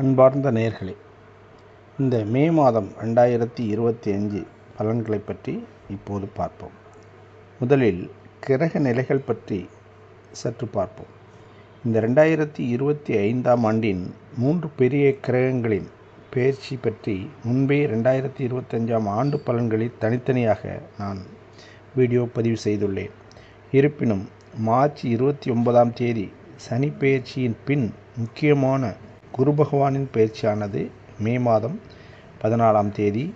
அன்பார்ந்த நேர்களே இந்த மே மாதம் ரெண்டாயிரத்தி இருபத்தி அஞ்சு பலன்களை பற்றி இப்போது பார்ப்போம். முதலில் கிரக நிலைகள் பற்றி சற்று பார்ப்போம். இந்த ரெண்டாயிரத்தி இருபத்தி ஐந்தாம் ஆண்டின் மூன்று பெரிய கிரகங்களின் பெயர்ச்சி பற்றி முன்பே ரெண்டாயிரத்தி இருபத்தஞ்சாம் ஆண்டு பலன்களில் தனித்தனியாக நான் வீடியோ பதிவு செய்துள்ளேன். இருப்பினும் மார்ச் இருபத்தி ஒன்பதாம் தேதி சனி பெயர்ச்சியின் பின் முக்கியமான குரு பகவானின் பயிற்சியானது மே மாதம் பதினாலாம் தேதி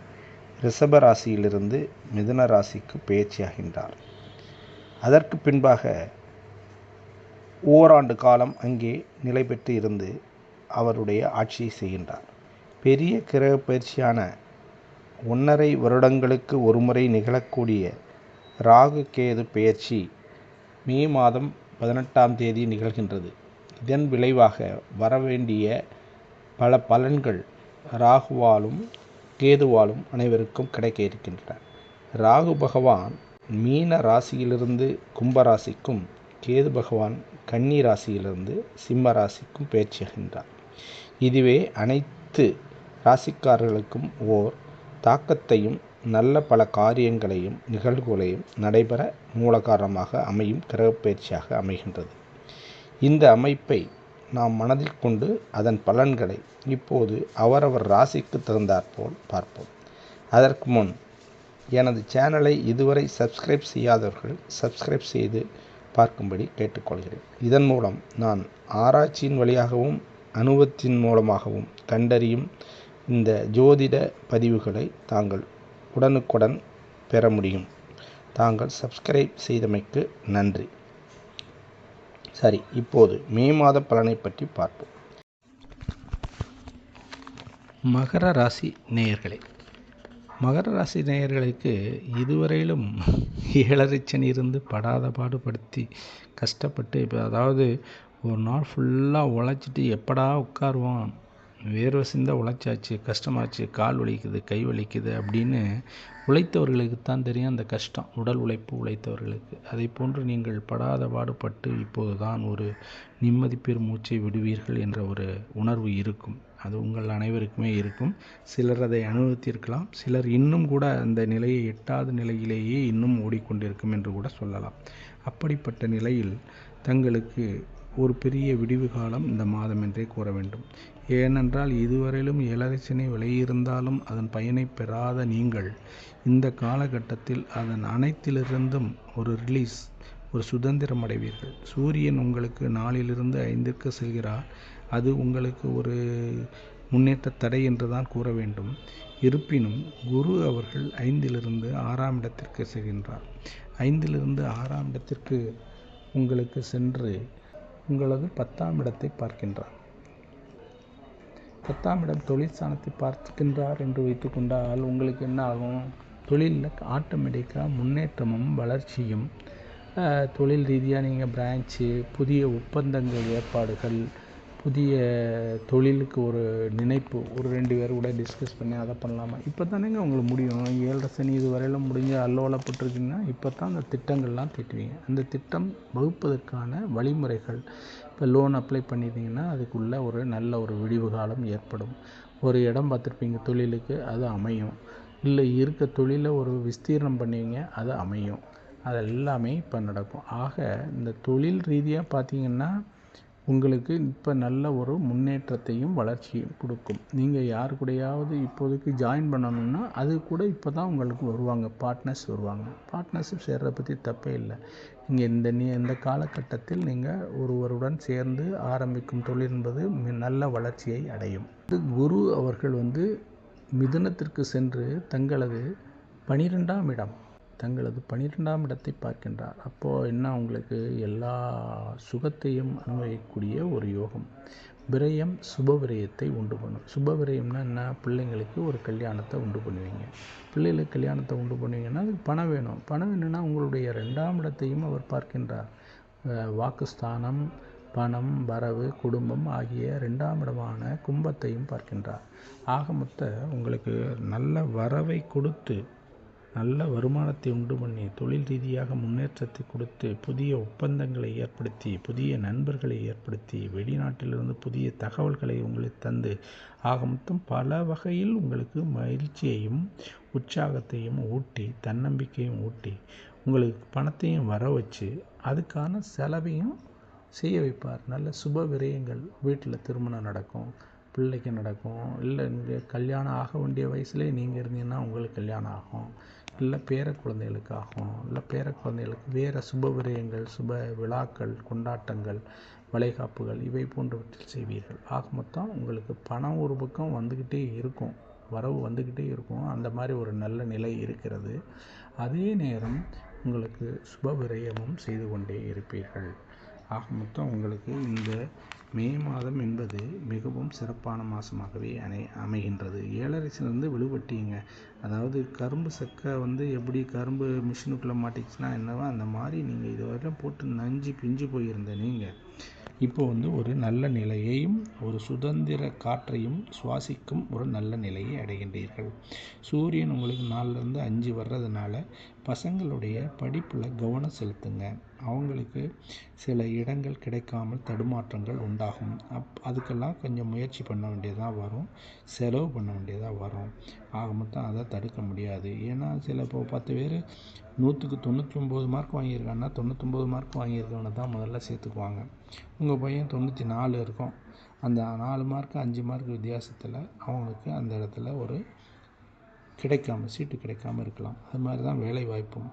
ரிஷப ராசியிலிருந்து மிதுன ராசிக்கு பயிற்சியாகின்றார் அதற்கு பின்பாக ஓராண்டு காலம் அங்கே நிலை பெற்று இருந்து அவருடைய ஆட்சியை செய்கின்றார். பெரிய கிரக பயிற்சியான ஒன்றரை வருடங்களுக்கு ஒருமுறை நிகழக்கூடிய ராகு கேது பெயர்ச்சி மே மாதம் பதினெட்டாம் தேதி நிகழ்கின்றது. இதன் விளைவாக வரவேண்டிய பல பலன்கள் ராகுவாலும் கேதுவாலும் அனைவருக்கும் கிடைக்க இருக்கின்றன. ராகு பகவான் மீன ராசியிலிருந்து கும்பராசிக்கும் கேது பகவான் கன்னி ராசியிலிருந்து சிம்ம ராசிக்கும் பயிற்சியாகின்றார் இதுவே அனைத்து ராசிக்காரர்களுக்கும் ஓர் தாக்கத்தையும் நல்ல பல காரியங்களையும் நிகழ்வுகளையும் நடைபெற மூல காரணமாக அமையும் கிரகப்பயிற்சியாக அமைகின்றது. இந்த அமைப்பை நாம் மனதில் கொண்டு அதன் பலன்களை இப்போது அவரவர் ராசிக்கு தகுந்தாற்போல் பார்ப்போம். அதற்கு முன் எனது சேனலை இதுவரை சப்ஸ்கிரைப் செய்யாதவர்கள் சப்ஸ்கிரைப் செய்து பார்க்கும்படி கேட்டுக்கொள்கிறேன். இதன் மூலம் நான் ஆராய்ச்சியின் வழியாகவும் அனுபவத்தின் மூலமாகவும் கண்டறியும் இந்த ஜோதிட பதிவுகளை தாங்கள் உடனுக்குடன் பெற முடியும். தாங்கள் சப்ஸ்கிரைப் செய்தமைக்கு நன்றி. சரி இப்போது மே மாத பலனை பற்றி பார்ப்போம். மகர ராசி நேயர்களே மகர ராசி நேயர்களுக்கு இதுவரையிலும் ஏழரைச்சனி இருந்து படாத பாடுபடுத்தி கஷ்டப்பட்டு இப்போ அதாவது ஒரு நாள் ஃபுல்லாக உழைச்சிட்டு எப்படா உட்காருவோம் வேர்வை சிந்த உழைச்சாச்சு கஷ்டமாச்சு கால் வலிக்குது கை வலிக்குது அப்படின்னு உழைத்தவர்களுக்கு தான் தெரியும் அந்த கஷ்டம். உடல் உழைப்பு உழைத்தவர்களுக்கு. அதை போன்று நீங்கள் படாத பாடுபட்டு இப்போது தான் ஒரு நிம்மதி பெருமூச்சை விடுவீர்கள் என்ற ஒரு உணர்வு இருக்கும். அது உங்கள் அனைவருக்குமே இருக்கும். சிலர் அதை அனுபவித்திருக்கலாம். சிலர் இன்னும் கூட அந்த நிலையை எட்டாத நிலையிலேயே இன்னும் ஓடிக்கொண்டிருக்கும் என்று கூட சொல்லலாம். அப்படிப்பட்ட நிலையில் தங்களுக்கு ஒரு பெரிய விடிவு காலம் இந்த மாதம் என்றே கூற வேண்டும். ஏனென்றால் இதுவரையிலும் ஏழரைச்சனை விலையிருந்தாலும் அதன் பயனை பெறாத நீங்கள் இந்த காலகட்டத்தில் அதன் அனைத்திலிருந்தும் ஒரு ரிலீஸ் ஒரு சுதந்திரம் அடைவீர்கள். சூரியன் உங்களுக்கு நாளிலிருந்து ஐந்திற்கு செல்கிறார். அது உங்களுக்கு ஒரு முன்னேற்ற தடை என்று தான் கூற வேண்டும். இருப்பினும் குரு அவர்கள் ஐந்திலிருந்து ஆறாம் இடத்திற்கு செல்கின்றார். ஐந்திலிருந்து ஆறாம் இடத்திற்கு உங்களுக்கு சென்று உங்களது பத்தாம் இடத்தை பார்க்கின்றார். பத்தாம் இடம் தொழில் ஸ்தானத்தை பார்க்கின்றார் என்று வைத்துக்கொண்டால் உங்களுக்கு என்ன ஆகும்? தொழிலில் ஆட்டோமேட்டிக்காக முன்னேற்றமும் வளர்ச்சியும் தொழில் ரீதியாக நீங்கள் பிரான்ச்சு புதிய ஒப்பந்தங்கள் ஏற்பாடுகள் புதிய தொழிலுக்கு ஒரு நினைப்பு ஒரு ரெண்டு பேர் கூட டிஸ்கஸ் பண்ணி அதை பண்ணலாமா? இப்போ தானேங்க உங்களுக்கு முடியும். ஏழரை சனி இது வரையிலும் முடிஞ்சு அல்லோலப்பட்டிருக்கீங்கன்னா இப்போ தான் அந்த திட்டங்கள்லாம் தீட்டுவீங்க. அந்த திட்டம் வகுப்பதற்கான வழிமுறைகள். இப்போ லோன் அப்ளை பண்ணியிருந்தீங்கன்னா அதுக்குள்ளே ஒரு நல்ல ஒரு விடிவு காலம் ஏற்படும். ஒரு இடம் பார்த்துருப்பீங்க தொழிலுக்கு அது அமையும். இல்லை இருக்க தொழிலை ஒரு விஸ்தீர்ணம் பண்ணுவீங்க அது அமையும். அது எல்லாமே இப்போ நடக்கும். ஆக இந்த தொழில் ரீதியாக பார்த்தீங்கன்னா உங்களுக்கு இப்போ நல்ல ஒரு முன்னேற்றத்தையும் வளர்ச்சியும் கொடுக்கும். நீங்கள் யார் கூடயாவது இப்போதைக்கு ஜாயின் பண்ணணும்னா அது கூட இப்போ தான் உங்களுக்கு வருவாங்க பார்ட்னர்ஸ் வருவாங்க. பார்ட்னர்ஷிப் சேர்றதை பற்றி தப்பே இல்லை. நீங்கள் இந்த நீ இந்த காலகட்டத்தில் நீங்கள் ஒருவருடன் சேர்ந்து ஆரம்பிக்கும் தொழில் என்பது நல்ல வளர்ச்சியை அடையும். குரு அவர்கள் வந்து மிதுனத்திற்கு சென்று தங்களது பனிரெண்டாம் இடம் தங்களது பனிரெண்டாம் இடத்தை பார்க்கின்றார். அப்போது என்ன? உங்களுக்கு எல்லா சுகத்தையும் அனுபவிக்கக்கூடிய ஒரு யோகம். விரயம் சுப விரயத்தை உண்டு பண்ணும். சுப விரயம்னா என்ன? பிள்ளைங்களுக்கு ஒரு கல்யாணத்தை உண்டு பண்ணுவீங்க. பிள்ளைகளுக்கு கல்யாணத்தை உண்டு பண்ணுவீங்கன்னா அதுக்கு பணம் வேணும். பணம் வேணும்னா உங்களுடைய ரெண்டாம் இடத்தையும் அவர் பார்க்கின்றார். வாக்குஸ்தானம் பணம் வரவு குடும்பம் ஆகிய ரெண்டாம் இடமான கும்பத்தையும் பார்க்கின்றார். ஆக மொத்த உங்களுக்கு நல்ல வரவை கொடுத்து நல்ல வருமானத்தை உண்டு பண்ணி தொழில் ரீதியாக முன்னேற்றத்தை கொடுத்து புதிய ஒப்பந்தங்களை ஏற்படுத்தி புதிய நண்பர்களை ஏற்படுத்தி வெளிநாட்டிலிருந்து புதிய தகவல்களை உங்களுக்கு தந்து ஆக மொத்தம் பல வகையில் உங்களுக்கு மகிழ்ச்சியையும் உற்சாகத்தையும் ஊட்டி தன்னம்பிக்கையும் ஊட்டி உங்களுக்கு பணத்தையும் வர வச்சு அதுக்கான செலவையும் செய்ய வைப்பார். நல்ல சுப விரயங்கள் வீட்டில் திருமணம் நடக்கும். பிள்ளைக்கு நடக்கும். இல்லை இங்கே கல்யாணம் ஆக வேண்டிய வயசுலேயே நீங்கள் இருந்தீங்கன்னா உங்களுக்கு கல்யாணம் ஆகும். இல்லை பேர குழந்தைகளுக்கு ஆகும் இல்லை பேர குழந்தைகளுக்கு வேறு சுப விரயங்கள் சுப விழாக்கள் கொண்டாட்டங்கள் வளைகாப்புகள் இவை போன்றவற்றில் செய்வீர்கள். ஆக மொத்தம் உங்களுக்கு பணம் ஒரு பக்கம் வந்துக்கிட்டே இருக்கும். வரவு வந்துக்கிட்டே இருக்கும். அந்த மாதிரி ஒரு நல்ல நிலை இருக்கிறது. அதே நேரம் உங்களுக்கு சுப விரயமும் செய்து கொண்டே இருப்பீர்கள். ஆக மொத்தம் உங்களுக்கு இந்த மே மாதம் என்பது மிகவும் சிறப்பான மாதமாகவே அணை அமைகின்றது. ஏழரசிலிருந்து விடுபட்டீங்க அதாவது கரும்பு சக்கை வந்து எப்படி கரும்பு மிஷினுக்குள்ளே மாட்டிச்சுன்னா என்னவோ அந்த மாதிரி நீங்கள் இதுவரையிலும் போட்டு நஞ்சு பிஞ்சு போயிருந்த நீங்கள் இப்போ வந்து ஒரு நல்ல நிலையையும் ஒரு சுதந்திர காற்றையும் சுவாசிக்கும் ஒரு நல்ல நிலையை அடைகின்றீர்கள். சூரியன் உங்களுக்கு நாலுலேருந்து அஞ்சு வர்றதுனால பசங்களுடைய படிப்பில் கவனம் செலுத்துங்க. அவங்களுக்கு சில இடங்கள் கிடைக்காமல் தடுமாற்றங்கள் உண்டாகும். அப் அதுக்கெல்லாம் கொஞ்சம் முயற்சி பண்ண வேண்டியதாக வரும். செலவு பண்ண வேண்டியதாக வரும். ஆக மொத்தம் அதை தடுக்க முடியாது. ஏன்னா சில இப்போ பத்து பேர் நூற்றுக்கு தொண்ணூற்றி ஒம்பது மார்க் வாங்கியிருக்காங்கன்னா தொண்ணூத்தொம்பது மார்க் வாங்கியிருக்கவனை தான் முதல்ல சேர்த்துக்குவாங்க. உங்கள் பையன் தொண்ணூற்றி நாலு இருக்கும். அந்த நாலு மார்க் அஞ்சு மார்க் வித்தியாசத்தில் அவங்களுக்கு அந்த இடத்துல ஒரு கிடைக்காம சீட்டு கிடைக்காம இருக்கலாம். அது மாதிரி தான் வேலை வாய்ப்பும்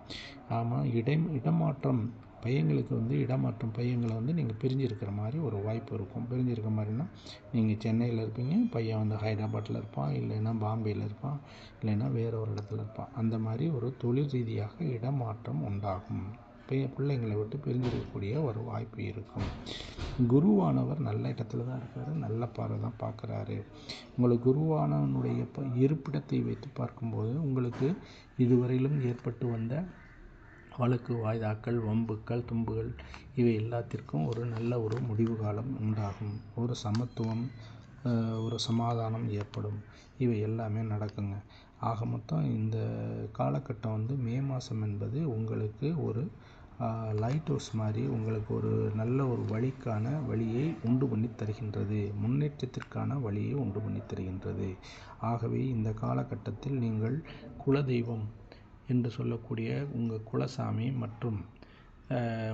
ஆமாம் இடை இடமாற்றம் பையங்களுக்கு வந்து இடமாற்றம் பையங்களை வந்து நீங்கள் பிரிஞ்சிருக்கிற மாதிரி ஒரு வாய்ப்பு இருக்கும். பிரிஞ்சிருக்க மாதிரின்னா நீங்கள் சென்னையில் இருப்பீங்க பையன் வந்து ஹைதராபாத்தில் இருப்பான் இல்லைன்னா பாம்பேயில் இருப்பான் இல்லைன்னா வேறு ஒரு இடத்துல இருப்பான். அந்த மாதிரி ஒரு தொழில் ரீதியாக இடமாற்றம் உண்டாகும். பையன் பிள்ளைங்களை விட்டு பிரிஞ்சிருக்கக்கூடிய ஒரு வாய்ப்பு இருக்கும். குருவானவர் நல்ல இடத்துல தான் இருக்கார் நல்ல பார்வை தான் பார்க்குறாரு. உங்களுக்கு குருவானவனுடைய ப இருப்பிடத்தை வைத்து பார்க்கும்போது உங்களுக்கு இதுவரையிலும் ஏற்பட்டு வந்த வழக்கு வாய்தாக்கள் வம்புக்கள் தும்புகள் இவை எல்லாத்திற்கும் ஒரு நல்ல ஒரு முடிவு காலம் உண்டாகும். ஒரு சமத்துவம் ஒரு சமாதானம் ஏற்படும். இவை எல்லாமே நடக்குங்க. ஆக மொத்தம் இந்த காலகட்டம் வந்து மே மாதம் என்பது உங்களுக்கு ஒரு லைட் ஹவுஸ் மாதிரி உங்களுக்கு ஒரு நல்ல ஒரு வழிக்கான வழியை உண்டு பண்ணி தருகின்றது. முன்னேற்றத்திற்கான வழியை உண்டு பண்ணி தருகின்றது. ஆகவே இந்த காலகட்டத்தில் நீங்கள் குலதெய்வம் என்று சொல்லக்கூடிய உங்கள் குலசாமி மற்றும்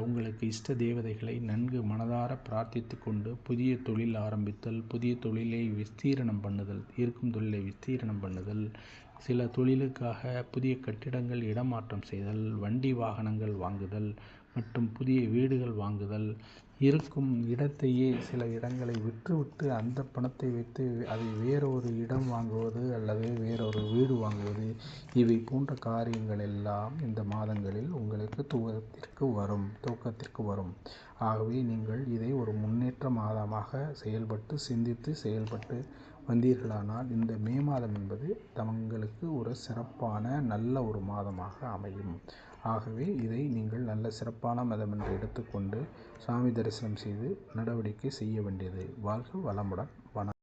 உங்களுக்கு இஷ்ட தேவதைகளை நன்கு மனதார பிரார்த்தித்து கொண்டு புதிய தொழில் ஆரம்பித்தல் புதிய தொழிலை விஸ்தீரணம் பண்ணுதல் இருக்கும் தொழிலை விஸ்தீரணம் பண்ணுதல் சில தொழிலுக்காக புதிய கட்டிடங்கள் இடமாற்றம் செய்தல் வண்டி வாகனங்கள் வாங்குதல் மற்றும் புதிய வீடுகள் வாங்குதல். இருக்கும் இடத்தையே சில இடங்களை விற்றுவிட்டு அந்த பணத்தை வைத்து அதை வேறொரு இடம் வாங்குவது அல்லது வேறொரு வீடு வாங்குவது இவை போன்ற காரியங்கள் எல்லாம் இந்த மாதங்களில் உங்களுக்கு துவக்கத்திற்கு வரும் துவக்கத்திற்கு வரும். ஆகவே நீங்கள் இதை ஒரு முன்னேற்ற மாதமாக செயல்பட்டு சிந்தித்து செயல்பட்டு வந்தீர்களானால் இந்த மே மாதம் என்பது தங்களுக்கு ஒரு சிறப்பான நல்ல ஒரு மாதமாக அமையும். ஆகவே இதை நீங்கள் நல்ல சிறப்பான மதம் என்று எடுத்துக்கொண்டு சாமி தரிசனம் செய்து நடவடிக்கை செய்ய வேண்டியது. வாழ்க வளமுடன். வணக்கம்.